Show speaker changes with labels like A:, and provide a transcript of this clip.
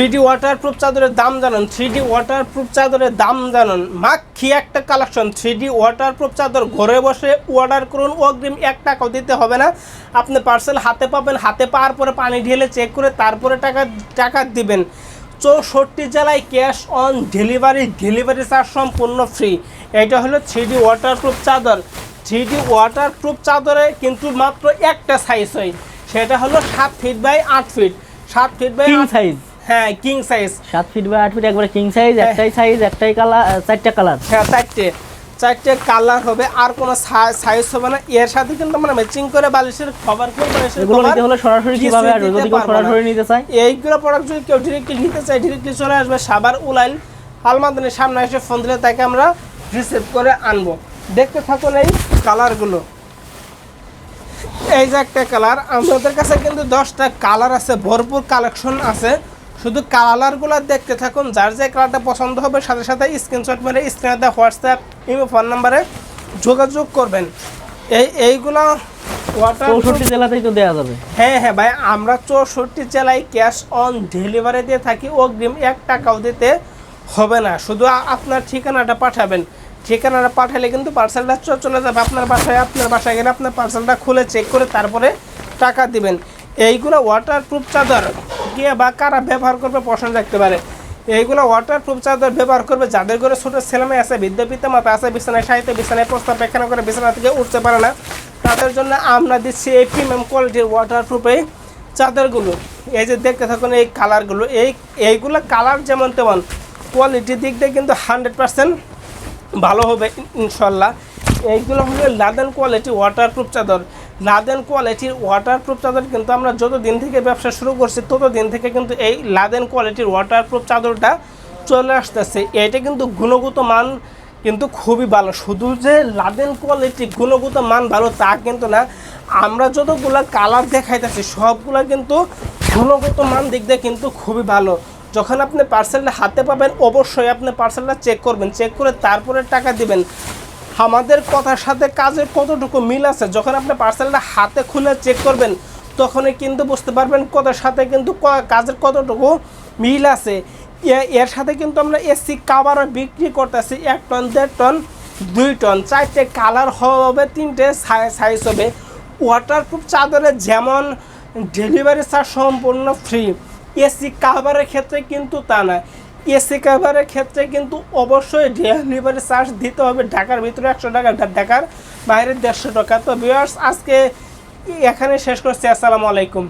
A: Three water proof চাদরের দাম জানুন থ্রি ওয়াটার প্রুফ চাদরের দাম জানুন। মাখি একটা কালেকশন থ্রি ওয়াটার প্রুফ চাদর ঘরে বসে অর্ডার করুন অগ্রিম এক টাকাও দিতে হবে না। আপনি পার্সেল হাতে পাবেন হাতে পাওয়ার পরে পানি ঢেলে চেক করে তারপরে টাকা টাকা দিবেন। চৌষট্টি জেলায় cash on delivery delivery charge সম্পূর্ণ ফ্রি এটা হলো থ্রি ওয়াটার প্রুফ চাদর। থ্রি ওয়াটার প্রুফ চাদরে কিন্তু মাত্র একটা সাইজ হয়। সেটা হলো সাত ফিট বাই আট ফিট সাত ফিট বাই
B: সাইজ
A: হ্যাঁ কিং সাইজ
B: ফিট বাই আট ফিট একবারে কিং সাইজ। একটাই সাইজ একটাই কালার চারটা কালার
A: হ্যাঁ চারটে। চারটে কালার হবে আর কোনো সাইজ হবে না। এর সাথে কিন্তু আমরা ম্যাচিং করে বালিশের কভার করে বালিশের
B: এগুলো নিতে হলে সরাসরি কীভাবে আসবে যদি কেউ সরাসরি নিতে চায়?
A: এইগুলো প্রোডাক্ট যদি কেউ ডিরেক্টলি নিতে চায় ডিরেক্টলি চলে আসবে সাবার উলাইল। সামনে এসে ফোন দিলে তাকে আমরা রিসিভ করে আনব। দেখতে থাকুন এই কালারগুলো এই যে একটা কালার আমাদের কাছে কিন্তু দশটা কালার আছে ভরপুর কালেকশন আছে। শুধু কালারগুলো দেখতে থাকুন যার যে কালারটা পছন্দ হবে সাথে সাথে স্ক্রিনশট মেরে স্ক্রিনে হোয়াটসঅ্যাপ ইমো ফোন নাম্বারে যোগাযোগ করবেন। এই এইগুলো ওয়াটার
B: চৌষট্টি জেলাতেই তো দেওয়া যাবে।
A: হ্যাঁ হ্যাঁ ভাই আমরা চৌষট্টি জেলায় ক্যাশ অন ডেলিভারি দিয়ে থাকি অগ্রিম এক টাকাও দিতে হবে না। শুধু আপনার ঠিকানাটা পাঠাবেন। ঠিকানাটা পাঠালে কিন্তু পার্সেলটা চলে যাবে আপনার বাসায় আপনার বাসায় গেলে আপনার পার্সেলটা খুলে চেক করে তারপরে টাকা দিবেন। এইগুলো ওয়াটারপ্রুফ চাদর। গিয়ে বা কারা ব্যবহার করবে, প্রশ্ন রাখতে পারে। এইগুলো ওয়াটার প্রুফ চাদর ব্যবহার করবে, যাদের ঘরে ছোটো ছেলেমেয়ে আছে, বৃদ্ধ পিতা মাতা আছে, বিছানায় সাহিত্য বিছানায় প্রস্তাব পেখানা করে, বিছানা থেকে উঠতে পারে না। তাদের জন্য আমরা দিচ্ছি এই প্রিমিয়াম কোয়ালিটির ওয়াটার প্রুফ এই চাদরগুলো। এই যে দেখতে থাকুন এই কালারগুলো এই, এইগুলো কালার যেমন তেমন কোয়ালিটির দিক দিয়ে কিন্তু হান্ড্রেড পার্সেন্ট ভালো হবে ইন- ইনশাল্লাহ। এইগুলো হলো লাদেন কোয়ালিটি ওয়াটারপ্রুফ চাদর। লাদেন কোয়ালিটির ওয়াটারপ্রুফ চাদর কিন্তু আমরা যত দিন থেকে ব্যবসা শুরু করছি তত দিন থেকে কিন্তু এই লাদেন কোয়ালিটির ওয়াটারপ্রুফ চাদরটা চলে আসতেছে। এটা কিন্তু গুণগত মান কিন্তু খুবই ভালো। শুধু যে লাদেন কোয়ালিটি গুণগত মান ভালো তা কিন্তু না, আমরা যতগুলো কালার দেখাইতেছি, সবগুলো কিন্তু গুণগত মান দিক দিয়ে কিন্তু খুবই ভালো। যখন আপনি পার্সেলটা হাতে পাবেন, অবশ্যই আপনি পার্সেলটা চেক করবেন। চেক করে তারপরে টাকা দিবেন। আমাদের কথার সাথে কাজের কতটুকু মিল আছে? যখন আপনি পার্সেলটা হাতে খুলে চেক করবেন, তখনই কিন্তু বুঝতে পারবেন কথার সাথে কিন্তু কাজের কতটুকু মিল আছে। এর সাথে কিন্তু আমরা এসি কাভারও বিক্রি করতেছি, এক টন দেড় টন দুই টন চারটে কালার হবে, তিনটে সাইজ হবে। ওয়াটারপ্রুফ চাদরে যেমন ডেলিভারি চার্জ সম্পূর্ণ ফ্রি এসি কাভারের ক্ষেত্রে কিন্তু তা না এসি কাভারের ক্ষেত্রে কিন্তু অবশ্যই ডেলিভারি চার্জ দিতে হবে। ঢাকার ভিতরে একশো টাকা ঢাকার বাইরে দেড়শো টাকা। তো ভিউয়ার্স আজকে এখানে শেষ করছি। আসসালামু আলাইকুম।